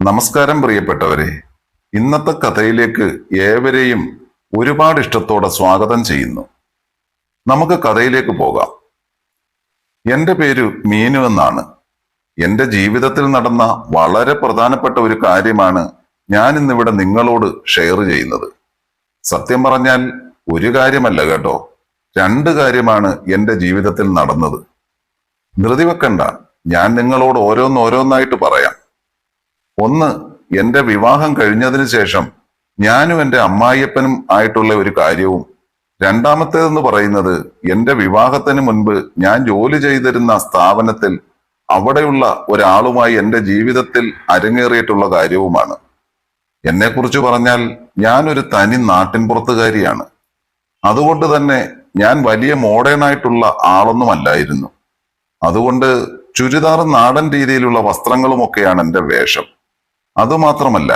നമസ്കാരം പ്രിയപ്പെട്ടവരെ. ഇന്നത്തെ കഥയിലേക്ക് ഏവരെയും ഒരുപാട് ഇഷ്ടത്തോടെ സ്വാഗതം ചെയ്യുന്നു. നമുക്ക് കഥയിലേക്ക് പോകാം. എന്റെ പേര് മീനു എന്നാണ്. എന്റെ ജീവിതത്തിൽ നടന്ന വളരെ പ്രധാനപ്പെട്ട ഒരു കാര്യമാണ് ഞാൻ ഇന്നിവിടെ നിങ്ങളോട് ഷെയർ ചെയ്യുന്നത്. സത്യം പറഞ്ഞാൽ ഒരു കാര്യമല്ല കേട്ടോ. രണ്ട് കാര്യമാണ് എന്റെ ജീവിതത്തിൽ നടന്നത്. ധൃതി വെക്കണ്ട. ഞാൻ നിങ്ങളോട് ഓരോന്നോരോന്നായിട്ട് പറയാം. ഒന്ന് എന്റെ വിവാഹം കഴിഞ്ഞതിന് ശേഷം ഞാനും എന്റെ അമ്മായിയപ്പനും ആയിട്ടുള്ള ഒരു കാര്യവും. രണ്ടാമത്തേതെന്ന് പറയുന്നത് എന്റെ വിവാഹത്തിന് മുൻപ് ഞാൻ ജോലി ചെയ്തിരുന്ന സ്ഥാപനത്തിൽ അവിടെയുള്ള ഒരാളുമായി എന്റെ ജീവിതത്തിൽ അരങ്ങേറിയിട്ടുള്ള കാര്യവുമാണ്. എന്നെക്കുറിച്ച് പറഞ്ഞാൽ ഞാനൊരു തനി നാട്ടിൻപുറത്തുകാരിയാണ്. അതുകൊണ്ട് തന്നെ ഞാൻ വലിയ മോഡേൺ ആയിട്ടുള്ള ആളൊന്നുമല്ലായിരുന്നു. അതുകൊണ്ട് ചുരിദാർ നാടൻ രീതിയിലുള്ള വസ്ത്രങ്ങളുമൊക്കെയാണ് എന്റെ വേഷം. അതുമാത്രമല്ല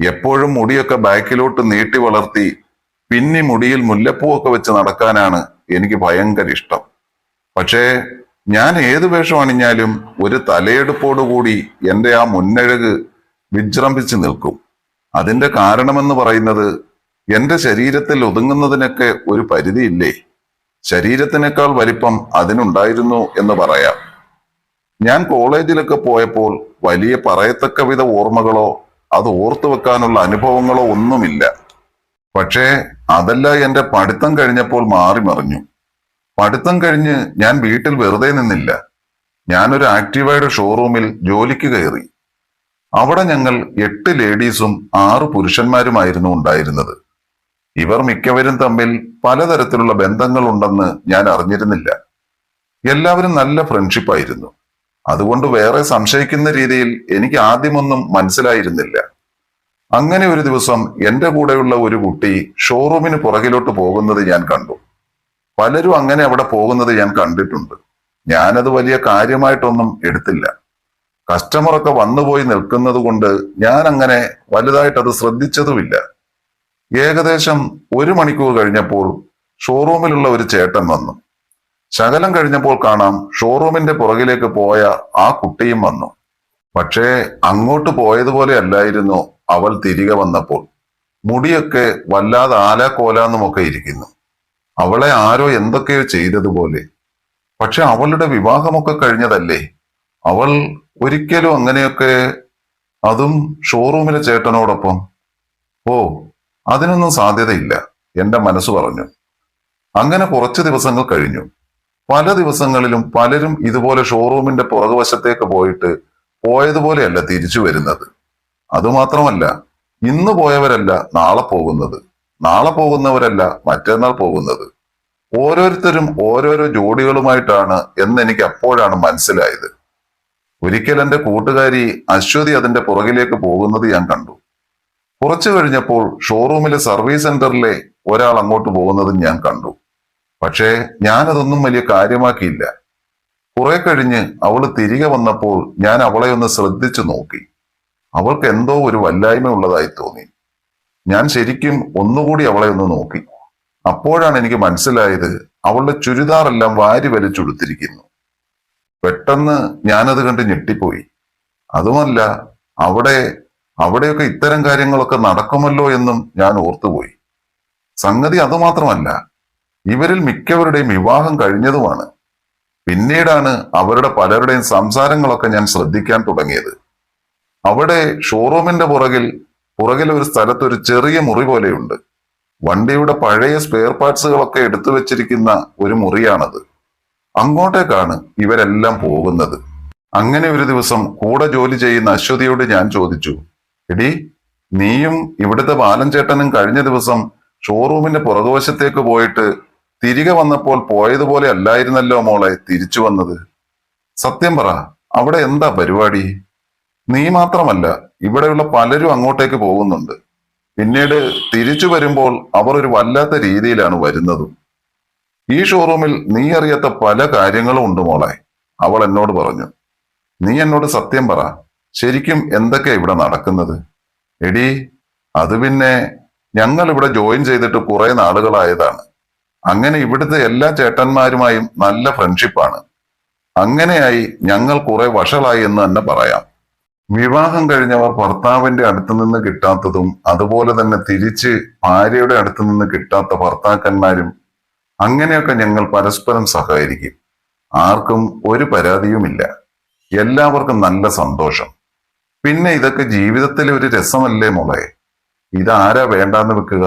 എപ്പോഴും മുടിയൊക്കെ ബാക്കിലോട്ട് നീട്ടി വളർത്തി പിന്നി മുടിയിൽ മുല്ലപ്പൂവൊക്കെ വെച്ച് നടക്കാനാണ് എനിക്ക് ഭയങ്കര ഇഷ്ടം. പക്ഷേ ഞാൻ ഏത് വേഷം അണിഞ്ഞാലും ഒരു തലയെടുപ്പോടുകൂടി എന്റെ ആ മുന്നഴക് വിജൃംഭിച്ച് നിൽക്കും. അതിന്റെ കാരണമെന്ന് പറയുന്നത് എന്റെ ശരീരത്തിൽ ഒതുങ്ങുന്നതിനൊക്കെ ഒരു പരിധിയില്ലേ? ശരീരത്തിനേക്കാൾ വലിപ്പം അതിനുണ്ടായിരുന്നു എന്ന് പറയാം. ഞാൻ കോളേജിലൊക്കെ പോയപ്പോൾ വലിയ പറയത്തക്ക വിധ ഓർമ്മകളോ അത് ഓർത്തു വെക്കാനുള്ള അനുഭവങ്ങളോ ഒന്നുമില്ല. പക്ഷേ അതല്ല എന്റെ പഠിത്തം കഴിഞ്ഞപ്പോൾ മാറി മറിഞ്ഞു. പഠിത്തം കഴിഞ്ഞ് ഞാൻ വീട്ടിൽ വെറുതെ നിന്നില്ല. ഞാനൊരു ആക്റ്റീവയുടെ ഷോറൂമിൽ ജോലിക്ക് കയറി. അവിടെ ഞങ്ങൾ എട്ട് ലേഡീസും ആറ് പുരുഷന്മാരുമായിരുന്നു ഉണ്ടായിരുന്നത്. ഇവർ മിക്കവരും തമ്മിൽ പലതരത്തിലുള്ള ബന്ധങ്ങളുണ്ടെന്ന് ഞാൻ അറിഞ്ഞിരുന്നില്ല. എല്ലാവരും നല്ല ഫ്രണ്ട്ഷിപ്പായിരുന്നു. അതുകൊണ്ട് വേറെ സംശയിക്കുന്ന രീതിയിൽ എനിക്ക് ആദ്യമൊന്നും മനസ്സിലായിരുന്നില്ല. അങ്ങനെ ഒരു ദിവസം എന്റെ കൂടെയുള്ള ഒരു കുട്ടി ഷോറൂമിന് പുറകിലോട്ട് പോകുന്നത് ഞാൻ കണ്ടു. പലരും അങ്ങനെ അവിടെ പോകുന്നത് ഞാൻ കണ്ടിട്ടുണ്ട്. ഞാനത് വലിയ കാര്യമായിട്ടൊന്നും എടുത്തില്ല. കസ്റ്റമറൊക്കെ വന്നുപോയി നിൽക്കുന്നത് കൊണ്ട് ഞാൻ അങ്ങനെ വലുതായിട്ട് അത് ശ്രദ്ധിച്ചതുമില്ല. ഏകദേശം ഒരു മണിക്കൂർ കഴിഞ്ഞപ്പോൾ ഷോറൂമിലുള്ള ഒരു ചേട്ടൻ വന്നു. ശകലം കഴിഞ്ഞപ്പോൾ കാണാം ഷോറൂമിന്റെ പുറകിലേക്ക് പോയ ആ കുട്ടിയും വന്നു. പക്ഷേ അങ്ങോട്ട് പോയതുപോലെ അല്ലായിരുന്നു അവൾ തിരികെ വന്നപ്പോൾ. മുടിയൊക്കെ വല്ലാതെ ആലാക്കോലാന്നുമൊക്കെ ഇരിക്കുന്നു. അവളെ ആരോ എന്തൊക്കെയോ ചെയ്തതുപോലെ. പക്ഷെ അവളുടെ വിവാഹമൊക്കെ കഴിഞ്ഞതല്ലേ? അവൾ ഒരിക്കലും അങ്ങനെയൊക്കെ അതും ഷോറൂമിലെ ചേട്ടനോടൊപ്പം. ഓ അതിനൊന്നും സാധ്യതയില്ല എന്റെ മനസ്സ് പറഞ്ഞു. അങ്ങനെ കുറച്ച് ദിവസങ്ങൾ കഴിഞ്ഞു. പല ദിവസങ്ങളിലും പലരും ഇതുപോലെ ഷോറൂമിന്റെ പുറകുവശത്തേക്ക് പോയിട്ട് പോയതുപോലെയല്ല തിരിച്ചു വരുന്നത്. അതുമാത്രമല്ല ഇന്ന് പോയവരല്ല നാളെ പോകുന്നത്. നാളെ പോകുന്നവരല്ല മറ്റന്നാൾ പോകുന്നത്. ഓരോരുത്തരും ഓരോരോ ജോഡികളുമായിട്ടാണ് എന്ന് എനിക്ക് അപ്പോഴാണ് മനസ്സിലായത്. ഒരിക്കൽ എന്റെ കൂട്ടുകാരി അശ്വതി അതിന്റെ പുറകിലേക്ക് പോകുന്നത് ഞാൻ കണ്ടു. കുറച്ചു കഴിഞ്ഞപ്പോൾ ഷോറൂമിലെ സർവീസ് സെന്ററിലെ ഒരാൾ അങ്ങോട്ട് പോകുന്നത് ഞാൻ കണ്ടു. പക്ഷേ ഞാനതൊന്നും വലിയ കാര്യമാക്കിയില്ല. കുറെ കഴിഞ്ഞ് അവൾ തിരികെ വന്നപ്പോൾ ഞാൻ അവളെ ഒന്ന് ശ്രദ്ധിച്ചു നോക്കി. അവൾക്ക് എന്തോ ഒരു വല്ലായ്മ ഉള്ളതായി തോന്നി. ഞാൻ ശരിക്കും ഒന്നുകൂടി അവളെ ഒന്ന് നോക്കി. അപ്പോഴാണ് എനിക്ക് മനസ്സിലായത് അവളുടെ ചുരിദാറെല്ലാം വാരി വലിച്ചുടുത്തിരിക്കുന്നു. പെട്ടെന്ന് ഞാനത് കണ്ട് ഞെട്ടിപ്പോയി. അതുമല്ല അവിടെ അവിടെയൊക്കെ ഇത്തരം കാര്യങ്ങളൊക്കെ നടക്കുമല്ലോ എന്നും ഞാൻ ഓർത്തുപോയി. സംഗതി അതുമാത്രമല്ല ഇവരിൽ മിക്കവരുടെയും വിവാഹം കഴിഞ്ഞതുമാണ്. പിന്നീടാണ് അവരുടെ പലരുടെയും സംസാരങ്ങളൊക്കെ ഞാൻ ശ്രദ്ധിക്കാൻ തുടങ്ങിയത്. അവിടെ ഷോറൂമിന്റെ പുറകിൽ പുറകിൽ ഒരു സ്ഥലത്ത് ഒരു ചെറിയ മുറി പോലെയുണ്ട്. വണ്ടിയുടെ പഴയ സ്പെയർ പാർട്സുകളൊക്കെ എടുത്തു വെച്ചിരിക്കുന്ന ഒരു മുറിയാണത്. അങ്ങോട്ടേക്കാണ് ഇവരെല്ലാം പോകുന്നത്. അങ്ങനെ ഒരു ദിവസം കൂടെ ജോലി ചെയ്യുന്ന അശ്വതിയോട് ഞാൻ ചോദിച്ചു എടി നീയും ഇവിടുത്തെ ബാലൻ ചേട്ടനും കഴിഞ്ഞ ദിവസം ഷോറൂമിന്റെ പുറകുവശത്തേക്ക് പോയിട്ട് തിരികെ വന്നപ്പോൾ പോയതുപോലെ അല്ലായിരുന്നല്ലോ മോളെ തിരിച്ചു വന്നത്. സത്യം പറ അവിടെ എന്താ പരിപാടി? നീ മാത്രമല്ല ഇവിടെയുള്ള പലരും അങ്ങോട്ടേക്ക് പോകുന്നുണ്ട്. പിന്നീട് തിരിച്ചു വരുമ്പോൾ അവർ ഒരു വല്ലാത്ത രീതിയിലാണ് വരുന്നതും. ഈ ഷോറൂമിൽ നീ അറിയാത്ത പല കാര്യങ്ങളും ഉണ്ട് മോളെ അവൾ എന്നോട് പറഞ്ഞു. നീ എന്നോട് സത്യം പറ ശരിക്കും എന്തൊക്കെയാ ഇവിടെ നടക്കുന്നത്? എടി അത് പിന്നെ ഞങ്ങൾ ഇവിടെ ജോയിൻ ചെയ്തിട്ട് കുറെ നാളുകളായതാണ്. അങ്ങനെ ഇവിടുത്തെ എല്ലാ ചേട്ടന്മാരുമായും നല്ല ഫ്രണ്ട്ഷിപ്പാണ് അങ്ങനെയായി ഞങ്ങൾ കുറെ വഷളായി എന്ന് തന്നെ പറയാം. വിവാഹം കഴിഞ്ഞവർ ഭർത്താവിന്റെ അടുത്ത് നിന്ന് കിട്ടാത്തതും അതുപോലെ തന്നെ തിരിച്ച് ഭാര്യയുടെ അടുത്ത് നിന്ന് കിട്ടാത്ത ഭർത്താക്കന്മാരും അങ്ങനെയൊക്കെ ഞങ്ങൾ പരസ്പരം സഹകരിക്കും. ആർക്കും ഒരു പരാതിയുമില്ല. എല്ലാവർക്കും നല്ല സന്തോഷം. പിന്നെ ഇതൊക്കെ ജീവിതത്തിലെ ഒരു രസമല്ലേ മോളെ? ഇതാരാ വേണ്ടാന്ന് വെക്കുക?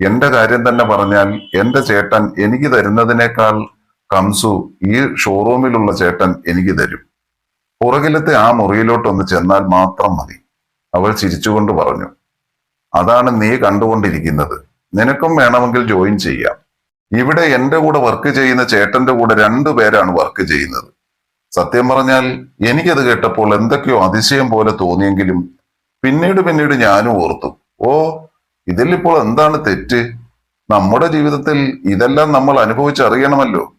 എന്റെ കാര്യം തന്നെ പറഞ്ഞാൽ എന്റെ ചേട്ടൻ എനിക്ക് തരുന്നതിനേക്കാൾ കംസു ഈ ഷോറൂമിലുള്ള ചേട്ടൻ എനിക്ക് തരും. പുറകിലത്തെ ആ മുറിയിലോട്ടൊന്ന് ചെന്നാൽ മാത്രം മതി. അവൾ ചിരിച്ചുകൊണ്ട് പറഞ്ഞു. അതാണ് നീ കണ്ടുകൊണ്ടിരിക്കുന്നത്. നിനക്കും വേണമെങ്കിൽ ജോയിൻ ചെയ്യാം. ഇവിടെ എന്റെ കൂടെ വർക്ക് ചെയ്യുന്ന ചേട്ടന്റെ കൂടെ രണ്ടു പേരാണ് വർക്ക് ചെയ്യുന്നത്. സത്യം പറഞ്ഞാൽ എനിക്കത് കേട്ടപ്പോൾ എന്തൊക്കെയോ അതിശയം പോലെ തോന്നിയെങ്കിലും പിന്നീട് പിന്നീട് ഞാനും ഓർത്തു. ഓ ഇതിലിപ്പോൾ എന്താണ് തെറ്റ്? നമ്മുടെ ജീവിതത്തിൽ ഇതെല്ലാം നമ്മൾ അനുഭവിച്ചറിയണമല്ലോ.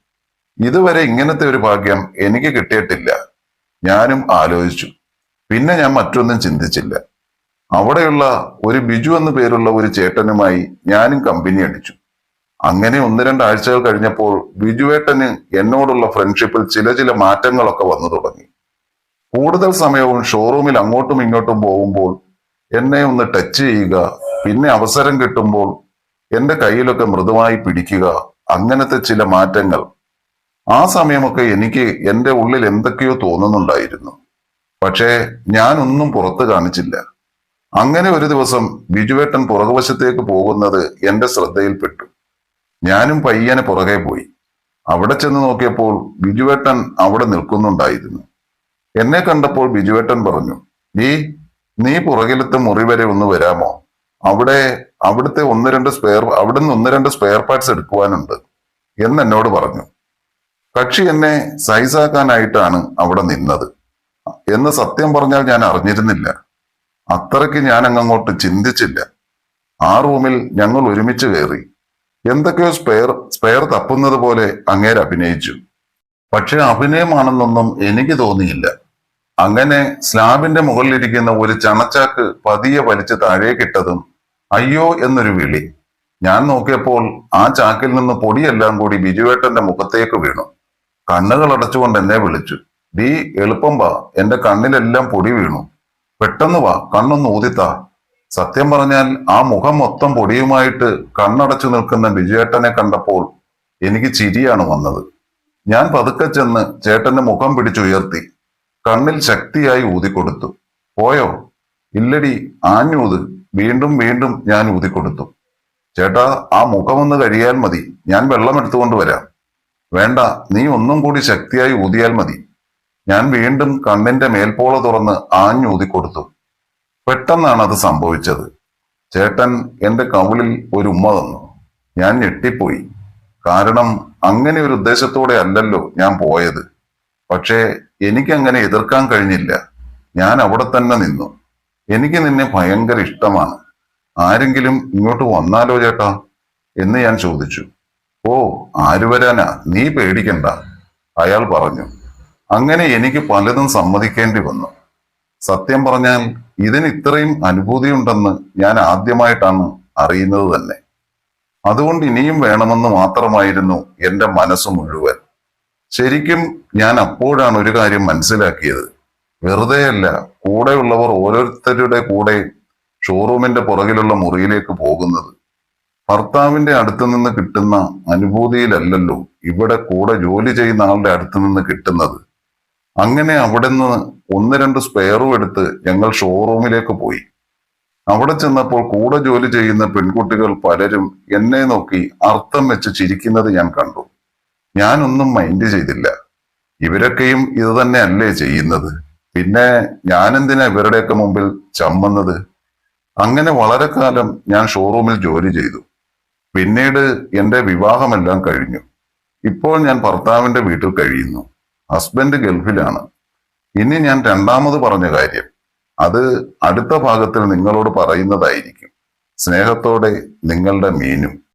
ഇതുവരെ ഇങ്ങനത്തെ ഒരു ഭാഗ്യം എനിക്ക് കിട്ടിയിട്ടില്ല. ഞാനും ആലോചിച്ചു. പിന്നെ ഞാൻ മറ്റൊന്നും ചിന്തിച്ചില്ല. അവിടെയുള്ള ഒരു ബിജു എന്ന പേരുള്ള ഒരു ചേട്ടനുമായി ഞാനും കമ്പനി അടിച്ചു. അങ്ങനെ ഒന്ന് രണ്ടാഴ്ചകൾ കഴിഞ്ഞപ്പോൾ ബിജുവേട്ടന് എന്നോടുള്ള ഫ്രണ്ട്ഷിപ്പിൽ ചില ചില മാറ്റങ്ങളൊക്കെ വന്നു തുടങ്ങി. കൂടുതൽ സമയവും ഷോറൂമിൽ അങ്ങോട്ടും ഇങ്ങോട്ടും പോകുമ്പോൾ എന്നെ ഒന്ന് ടച്ച് ചെയ്യുക പിന്നെ അവസരം കിട്ടുമ്പോൾ എന്റെ കയ്യിലൊക്കെ മൃദുവായി പിടിക്കുക അങ്ങനത്തെ ചില മാറ്റങ്ങൾ. ആ സമയമൊക്കെ എനിക്ക് എന്റെ ഉള്ളിൽ എന്തൊക്കെയോ തോന്നുന്നുണ്ടായിരുന്നു. പക്ഷേ ഞാനൊന്നും പുറത്ത് കാണിച്ചില്ല. അങ്ങനെ ഒരു ദിവസം ബിജുവേട്ടൻ പുറകുവശത്തേക്ക് പോകുന്നത് എന്റെ ശ്രദ്ധയിൽപ്പെട്ടു. ഞാനും പയ്യനെ പുറകെ പോയി. അവിടെ ചെന്ന് നോക്കിയപ്പോൾ ബിജുവേട്ടൻ അവിടെ നിൽക്കുന്നുണ്ടായിരുന്നു. എന്നെ കണ്ടപ്പോൾ ബിജുവേട്ടൻ പറഞ്ഞു നീ നീ പുറകിലത്തെ മുറി വരെ ഒന്ന് വരാമോ? അവിടെ അവിടുത്തെ ഒന്ന് രണ്ട് സ്പെയർ അവിടുന്ന് ഒന്ന് രണ്ട് സ്പെയർ പാർട്സ് എടുക്കുവാനുണ്ട് എന്ന് എന്നോട് പറഞ്ഞു. കക്ഷി എന്നെ സൈസാക്കാനായിട്ടാണ് അവിടെ നിന്നത് എന്ന് സത്യം പറഞ്ഞാൽ ഞാൻ അറിഞ്ഞിരുന്നില്ല. അത്രയ്ക്ക് ഞാൻ അങ്ങോട്ട് ചിന്തിച്ചില്ല. ആ റൂമിൽ ഞങ്ങൾ ഒരുമിച്ച് കയറി. എന്തൊക്കെയോ സ്പെയർ സ്പെയർ തപ്പുന്നത് പോലെ അങ്ങേര് അഭിനയിച്ചു. പക്ഷെ അഭിനയമാണെന്നൊന്നും എനിക്ക് തോന്നിയില്ല. അങ്ങനെ സ്ലാബിന്റെ മുകളിലിരിക്കുന്ന ഒരു ചണച്ചാക്ക് പതിയെ വലിച്ച് താഴേക്കിട്ടതും അയ്യോ എന്നൊരു വിളി. ഞാൻ നോക്കിയപ്പോൾ ആ ചാക്കിൽ നിന്ന് പൊടിയെല്ലാം കൂടി ബിജുവേട്ടന്റെ മുഖത്തേക്ക് വീണു. കണ്ണുകൾ അടച്ചുകൊണ്ട് എന്നെ വിളിച്ചു. ഡീ എളുപ്പം വാ. എന്റെ കണ്ണിലെല്ലാം പൊടി വീണു. പെട്ടെന്ന് വാ. കണ്ണൊന്ന് ഊതിത്താ. സത്യം പറഞ്ഞാൽ ആ മുഖം മൊത്തം പൊടിയുമായിട്ട് കണ്ണടച്ചു നിൽക്കുന്ന ബിജുവേട്ടനെ കണ്ടപ്പോൾ എനിക്ക് ചിരിയാണ് വന്നത്. ഞാൻ പതുക്കെ ചെന്ന് ചേട്ടന്റെ മുഖം പിടിച്ചുയർത്തി. കണ്ണിൽ ശക്തിയായി ഊതിക്കൊടുത്തു. പോയോ? ഇല്ലടി ആഞ്ഞൂത്. വീണ്ടും വീണ്ടും ഞാൻ ഊതിക്കൊടുത്തു. ചേട്ടാ ആ മുഖമൊന്ന് കഴിയാൽ മതി. ഞാൻ വെള്ളം എടുത്തുകൊണ്ട് വരാം. വേണ്ട നീ ഒന്നും കൂടി ശക്തിയായി ഊതിയാൽ മതി. ഞാൻ വീണ്ടും കണ്ണിന്റെ മേൽപോള തുറന്ന് ആഞ്ഞൂതിക്കൊടുത്തു. പെട്ടെന്നാണ് അത് സംഭവിച്ചത്. ചേട്ടൻ എന്റെ കവിളിൽ ഒരു ഉമ്മ തന്നു. ഞാൻ ഞെട്ടിപ്പോയി. കാരണം അങ്ങനെ ഒരു ഉദ്ദേശത്തോടെ അല്ലല്ലോ ഞാൻ പോയത്. പക്ഷേ എനിക്കങ്ങനെ എതിർക്കാൻ കഴിഞ്ഞില്ല. ഞാൻ അവിടെ തന്നെ നിന്നു. എനിക്ക് നിന്നെ ഭയങ്കര ഇഷ്ടമാണ്. ആരെങ്കിലും ഇങ്ങോട്ട് വന്നാലോ ചേട്ടാ? എന്ന് ഞാൻ ചോദിച്ചു. ഓ ആര് വരാനാ നീ പേടിക്കണ്ട അയാൾ പറഞ്ഞു. അങ്ങനെ എനിക്ക് പലതും സമ്മതിക്കേണ്ടി വന്നു. സത്യം പറഞ്ഞാൽ ഇതിന് ഇത്രയും അനുഭൂതിയുണ്ടെന്ന് ഞാൻ ആദ്യമായിട്ടാണ് അറിയുന്നത് തന്നെ. അതുകൊണ്ട് ഇനിയും വേണമെന്ന് മാത്രമായിരുന്നു എന്റെ മനസ്സ് മുഴുവൻ. ശരിക്കും ഞാൻ അപ്പോഴാണ് ഒരു കാര്യം മനസ്സിലാക്കിയത്. വെറുതെ വെറുതെയല്ല കൂടെയുള്ളവർ ഓരോരുത്തരുടെ കൂടെ ഷോറൂമിന്റെ പുറകിലുള്ള മുറിയിലേക്ക് പോകുന്നത്. ഭർത്താവിന്റെ അടുത്ത് നിന്ന് കിട്ടുന്ന അനുഭൂതിയിലല്ലല്ലോ ഇവിടെ കൂടെ ജോലി ചെയ്യുന്ന ആളുടെ അടുത്ത് നിന്ന് കിട്ടുന്നത്. അങ്ങനെ അവിടെ നിന്ന് ഒന്ന് രണ്ട് സ്പെയറും എടുത്ത് ഞങ്ങൾ ഷോറൂമിലേക്ക് പോയി. അവിടെ ചെന്നപ്പോൾ കൂടെ ജോലി ചെയ്യുന്ന പെൺകുട്ടികൾ പലരും എന്നെ നോക്കി അർത്ഥം വെച്ച് ചിരിക്കുന്നത് ഞാൻ കണ്ടു. ഞാനൊന്നും മൈൻഡ് ചെയ്തില്ല. ഇവരൊക്കെയും ഇത് തന്നെയല്ലേ ചെയ്യുന്നത്. പിന്നെ ഞാനെന്തിനാ ഇവരുടെയൊക്കെ മുമ്പിൽ ചമ്മുന്നത്? അങ്ങനെ വളരെ കാലം ഞാൻ ഷോറൂമിൽ ജോലി ചെയ്തു. പിന്നീട് എന്റെ വിവാഹമെല്ലാം കഴിഞ്ഞു. ഇപ്പോൾ ഞാൻ ഭർത്താവിന്റെ വീട്ടിൽ കഴിയുന്നു. ഹസ്ബൻഡ് ഗൾഫിലാണ്. ഇനി ഞാൻ രണ്ടാമത് പറഞ്ഞ കാര്യം അത് അടുത്ത ഭാഗത്തിൽ നിങ്ങളോട് പറയുന്നതായിരിക്കും. സ്നേഹത്തോടെ നിങ്ങളുടെ മീനും.